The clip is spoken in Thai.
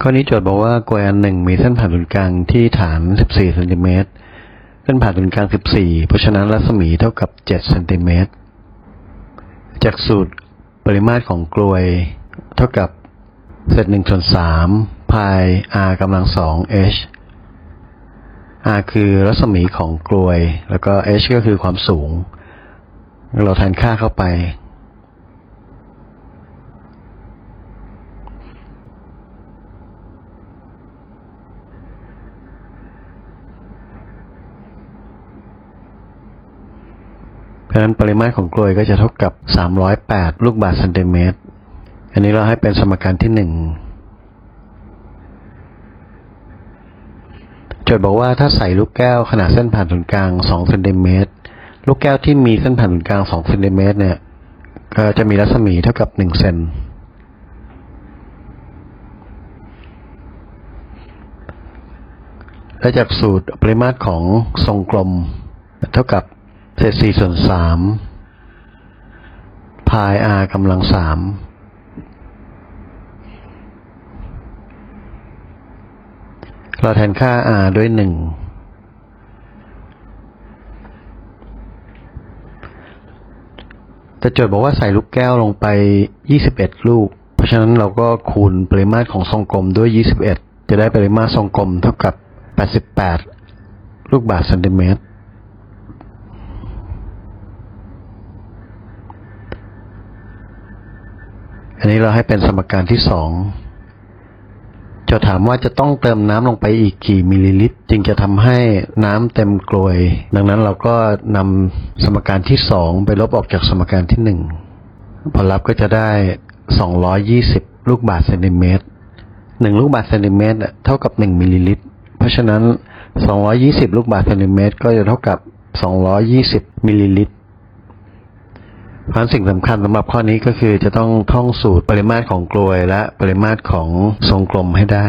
ข้อนี้โจทย์บอกว่ากลวยอันหนึ่งมีเส้นผ่านศูนย์กลางที่ฐาน 14เซนติเมตร เส้นผ่านศูนย์กลาง 14 เพราะฉะนั้นรัศมีเท่ากับ 7 เซนติเมตร จากสูตรปริมาตรของกลวยเท่ากับเศษ1ส่วน3พาย r กำลัง 2 h r คือรัศมีของกลวย แล้วก็ h ก็คือความสูง เราแทนค่าเข้าไป ราะฉะนั้นปริมาตรของกลวยก็จะเท่ากับ 308 ลูกบาศก์เซนติเมตร อันนี้เราให้เป็นสมการที่หนึ่งโจทย์บอกว่าถ้าใส่ลูกแก้วขนาดเส้นผ่านศูนย์กลาง2เซนติเมตร ลูกแก้วที่มีเส้นผ่านศูนย์กลาง2เซนติเมตรเนี่ยก็จะมีรัศมีเท่ากับ 1 เซนและจากสูตรปริมาตรของทรงกลมเท่ากับ เศษ4ส่วน3พาย r กำลัง3เราแทนค่า r ด้วย1แต่โจทย์บอกว่าใส่ลูกแก้วลงไป 21 ลูก เพราะฉะนั้นเราก็คูณปริมาตรของทรงกลมด้วย 21 จะได้ปริมาตรทรงกลมเท่ากับ 88 ลูกบาศก์เซนติเมตร อันนี้เราให้เป็นสมการที่สองจะถามว่าจะต้องเติมน้ำลงไปอีกกี่มิลลิลิตร จึงจะทำให้น้ำเต็มกลวย ดังนั้นเราก็นำสมการที่สองไปลบออกจากสมการที่หนึ่งผลลัพธ์ก็จะได้ 220 ลูกบาศก์เซนติเมตรหนึ่งลูกบาศก์เซนติเมตรเท่ากับหนึ่งมิลลิลิตร เพราะฉะนั้น 220 ลูกบาศก์เซนติเมตรก็จะเท่ากับ 220 มิลลิลิตร เพราะฉะนั้นสิ่งสำคัญสำหรับข้อนี้ก็คือจะต้องท่องสูตรปริมาตรของกลวยและปริมาตรของทรงกลมให้ได้